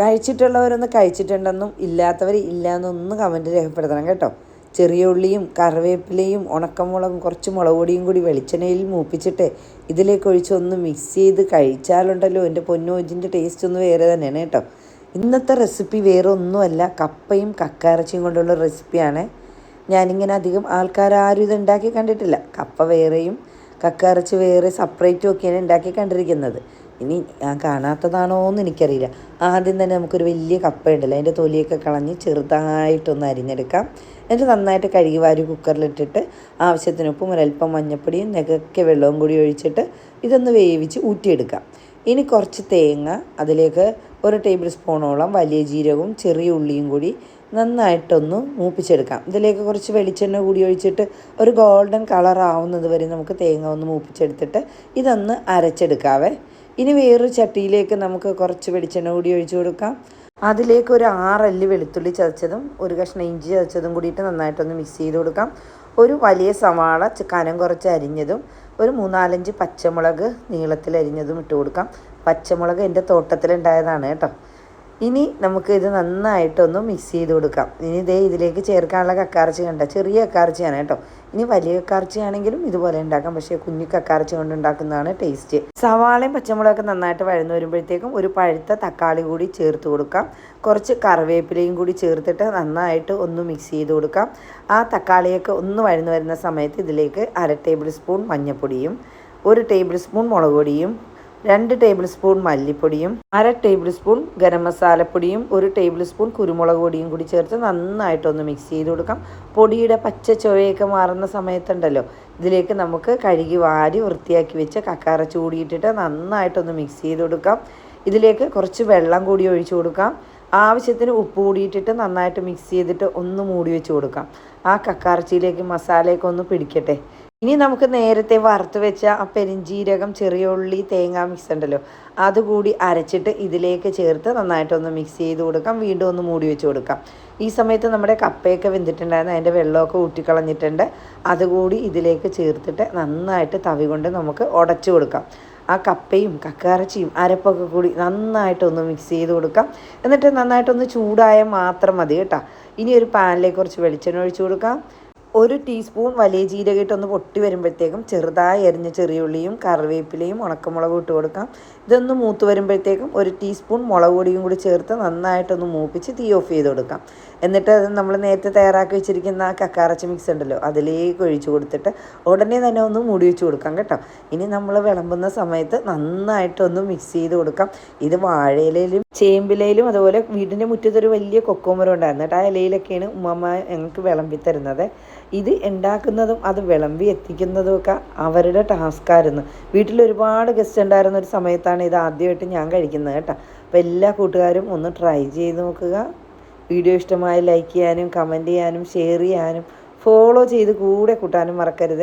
കഴിച്ചിട്ടുള്ളവരൊന്ന് കഴിച്ചിട്ടുണ്ടെന്നും ഇല്ലാത്തവർ ഇല്ല എന്നൊന്ന് കമന്റ് രേഖപ്പെടുത്തണം കേട്ടോ. ചെറിയ ഉള്ളിയും കറിവേപ്പിലയും ഉണക്കമുളകും കുറച്ച് മുളക് പൊടിയും കൂടി വെളിച്ചെണ്ണയിൽ മൂപ്പിച്ചിട്ട് ഇതിലേക്ക് ഒഴിച്ച് ഒന്ന് മിക്സ് ചെയ്ത് കഴിച്ചാലുണ്ടല്ലോ എന്റെ പൊന്നോജിന്റെ ടേസ്റ്റ് ഒന്ന് വേറെ തന്നെയാണ് കേട്ടോ. ഇന്നത്തെ റെസിപ്പി വേറെ ഒന്നുമല്ല കപ്പയും കക്കയിറച്ചിയും കൊണ്ടുള്ള റെസിപ്പിയാണ് ഞാനിങ്ങനെ അധികം ആൾക്കാരും ഇത് ഉണ്ടാക്കി കണ്ടിട്ടില്ല. കപ്പ വേറെയും കക്കയിറച്ചി വേറെ സെപ്പറേറ്റും ഒക്കെയാണ് ഉണ്ടാക്കി കണ്ടിരിക്കുന്നത്. ഇനി ഞാൻ കാണാത്തതാണോ എന്ന് എനിക്കറിയില്ല. ആദ്യം തന്നെ നമുക്കൊരു വലിയ കപ്പ ഉണ്ടല്ലോ അതിന്റെ തൊലിയൊക്കെ കളഞ്ഞ് ചെറുതായിട്ടൊന്ന് അരിഞ്ഞെടുക്കാം. എന്നിട്ട് നന്നായിട്ട് കഴുകി വാരി കുക്കറിലിട്ടിട്ട് ആവശ്യത്തിന് ഉപ്പും ഒരല്പം മഞ്ഞപ്പൊടിയും നെകക്കെ വെള്ളവും കൂടി ഒഴിച്ചിട്ട് ഇതൊന്ന് വേവിച്ച് ഊറ്റിയെടുക്കാം. ഇനി കുറച്ച് തേങ്ങ അതിലേക്ക് ഒരു ടേബിൾ സ്പൂണോളം വലിയ ജീരകവും ചെറിയ ഉള്ളിയും കൂടി നന്നായിട്ടൊന്ന് മൂപ്പിച്ചെടുക്കാം. ഇതിലേക്ക് കുറച്ച് വെളിച്ചെണ്ണ കൂടി ഒഴിച്ചിട്ട് ഒരു ഗോൾഡൻ കളർ ആവുന്നത് വരെ നമുക്ക് തേങ്ങ ഒന്ന് മൂപ്പിച്ചെടുത്തിട്ട് ഇതൊന്ന് അരച്ചെടുക്കാവേ. ഇനി വേറൊരു ചട്ടിയിലേക്ക് നമുക്ക് കുറച്ച് വെളിച്ചെണ്ണ കൂടി ഒഴിച്ചു കൊടുക്കാം. അതിലേക്ക് ഒരു ആറല്ലി വെളുത്തുള്ളി ചതച്ചതും ഒരു കഷ്ണം ഇഞ്ചി ചതച്ചതും കൂടിയിട്ട് നന്നായിട്ടൊന്ന് മിക്സ് ചെയ്ത് കൊടുക്കാം. ഒരു വലിയ സവാള കനം കുറച്ച് അരിഞ്ഞതും ഒരു മൂന്നാലഞ്ച് പച്ചമുളക് നീളത്തിൽ അരിഞ്ഞതും ഇട്ട് കൊടുക്കാം. പച്ചമുളക് എന്റെ തോട്ടത്തിലുണ്ടായതാണ് കേട്ടോ. ഇനി നമുക്ക് ഇത് നന്നായിട്ടൊന്ന് മിക്സ് ചെയ്ത് കൊടുക്കാം. ഇനി ഇതേ ഇതിലേക്ക് ചേർക്കാനുള്ള കക്കാർച്ചി കണ്ട ചെറിയ കക്കാർച്ചിയാണ് കേട്ടോ. ഇനി വലിയ കക്കാർച്ചയാണെങ്കിലും ഇതുപോലെ ഉണ്ടാക്കാം. പക്ഷേ കുഞ്ഞു കക്കാർച്ച കൊണ്ട് ഉണ്ടാക്കുന്നതാണ് ടേസ്റ്റ് സവാളയും പച്ചമുളകൊക്കെ നന്നായിട്ട് വഴന്നു വരുമ്പോഴത്തേക്കും ഒരു പഴുത്ത തക്കാളി കൂടി ചേർത്ത് കൊടുക്കാം. കുറച്ച് കറിവേപ്പിലയും കൂടി ചേർത്തിട്ട് നന്നായിട്ട് ഒന്ന് മിക്സ് ചെയ്ത് കൊടുക്കാം. ആ തക്കാളിയൊക്കെ ഒന്ന് വഴന്നു വരുന്ന സമയത്ത് ഇതിലേക്ക് അര ടേബിൾ സ്പൂൺ മഞ്ഞൾപ്പൊടിയും ഒരു ടേബിൾ സ്പൂൺ മുളക് പൊടിയും രണ്ട് ടേബിൾ സ്പൂൺ മല്ലിപ്പൊടിയും അര ടേബിൾ സ്പൂൺ ഗരം മസാലപ്പൊടിയും ഒരു ടേബിൾ സ്പൂൺ കുരുമുളക് പൊടിയും കൂടി ചേർത്ത് നന്നായിട്ടൊന്ന് മിക്സ് ചെയ്ത് കൊടുക്കാം. പൊടിയുടെ പച്ച ചുവയൊക്കെ മാറുന്ന സമയത്തുണ്ടല്ലോ ഇതിലേക്ക് നമുക്ക് കഴുകി വാരി വൃത്തിയാക്കി വെച്ച് കക്കാറ ചൂടിയിട്ടിട്ട് നന്നായിട്ടൊന്ന് മിക്സ് ചെയ്ത് കൊടുക്കാം. ഇതിലേക്ക് കുറച്ച് വെള്ളം കൂടി ഒഴിച്ചു കൊടുക്കാം. ആവശ്യത്തിന് ഉപ്പ് കൂടിയിട്ടിട്ട് നന്നായിട്ട് മിക്സ് ചെയ്തിട്ട് ഒന്ന് മൂടി വെച്ച് കൊടുക്കാം. ആ കക്കാർച്ചിയിലേക്ക് മസാലയൊക്കെ ഒന്ന് പിടിക്കട്ടെ. ഇനി നമുക്ക് നേരത്തെ വറുത്ത് വെച്ച ആ പെരിഞ്ചീരകം ചെറിയ ഉള്ളി തേങ്ങ മിക്സ് ഉണ്ടല്ലോ. അതുകൂടി അരച്ചിട്ട് ഇതിലേക്ക് ചേർത്ത് നന്നായിട്ടൊന്ന് മിക്സ് ചെയ്ത് കൊടുക്കാം. വീണ്ടും ഒന്ന് മൂടി വെച്ച് കൊടുക്കാം. ഈ സമയത്ത് നമ്മുടെ കപ്പയൊക്കെ വെന്തിട്ടുണ്ടായിരുന്നു. അതിന്റെ വെള്ളമൊക്കെ ഊറ്റിക്കളഞ്ഞിട്ടുണ്ട്. അതുകൂടി ഇതിലേക്ക് ചേർത്തിട്ട് നന്നായിട്ട് തവി കൊണ്ട് നമുക്ക് ഉടച്ചു കൊടുക്കാം. ആ കപ്പയും കക്കാറച്ചിയും അരപ്പൊക്കെ കൂടി നന്നായിട്ടൊന്ന് മിക്സ് ചെയ്ത് കൊടുക്കാം. എന്നിട്ട് നന്നായിട്ടൊന്ന് ചൂടായാൽ മാത്രം മതി കേട്ടോ. ഇനി ഒരു പാനിലേക്ക് കുറച്ച് വെളിച്ചെണ്ണ ഒഴിച്ചു കൊടുക്കാം. ഒരു ടീസ്പൂൺ വലിയ ജീരക ഇട്ടൊന്ന് പൊട്ടി വരുമ്പോഴത്തേക്കും ചെറുതായി അരിഞ്ഞ ചെറിയുള്ളിയും കറിവേപ്പിലയും ഉണക്കമുളകും ഇട്ട് കൊടുക്കാം. ഇതൊന്ന് മൂത്ത് വരുമ്പോഴത്തേക്കും ഒരു ടീസ്പൂൺ മുളക് പൊടിയും കൂടി ചേർത്ത് നന്നായിട്ടൊന്ന് മൂപ്പിച്ച് തീ ഓഫ് ചെയ്ത് കൊടുക്കാം. എന്നിട്ട് അത് നമ്മൾ നേരത്തെ തയ്യാറാക്കി വെച്ചിരിക്കുന്ന കക്കാറച്ചി മിക്സ് ഉണ്ടല്ലോ അതിലേക്ക് ഒഴിച്ചു കൊടുത്തിട്ട് ഉടനെ തന്നെ ഒന്ന് മൂടി വെച്ച് കൊടുക്കാം കേട്ടോ. ഇനി നമ്മൾ വിളമ്പുന്ന സമയത്ത് നന്നായിട്ടൊന്ന് മിക്സ് ചെയ്ത് കൊടുക്കാം. ഇത് വാഴയിലയിലും ചേമ്പിലയിലും അതുപോലെ വീടിന്റെ മുറ്റത്തൊരു വലിയ കൊക്കോമരം ഉണ്ടായിരുന്നു. കേട്ടോ. ആ ഇലയിലൊക്കെയാണ് ഉമ്മമ്മ ഞങ്ങൾക്ക് വിളമ്പി തരുന്നത്. ഇത് ഉണ്ടാക്കുന്നതും അത് വിളമ്പി എത്തിക്കുന്നതും ഒക്കെ അവരുടെ ടാസ്ക്കായിരുന്നു വീട്ടിൽ ഒരുപാട് ഗസ്റ്റ് ഉണ്ടായിരുന്ന ഒരു സമയത്താണ് ഇത് ആദ്യമായിട്ട് ഞാൻ കഴിക്കുന്നത് കേട്ടോ. അപ്പോൾ എല്ലാ കൂട്ടുകാരും ഒന്ന് ട്രൈ ചെയ്ത് നോക്കുക. വീഡിയോ ഇഷ്ടമായി ലൈക്ക് ചെയ്യാനും കമന്റ് ചെയ്യാനും ഷെയർ ചെയ്യാനും ഫോളോ ചെയ്ത് കൂടെ കൂട്ടാനും മറക്കരുത്.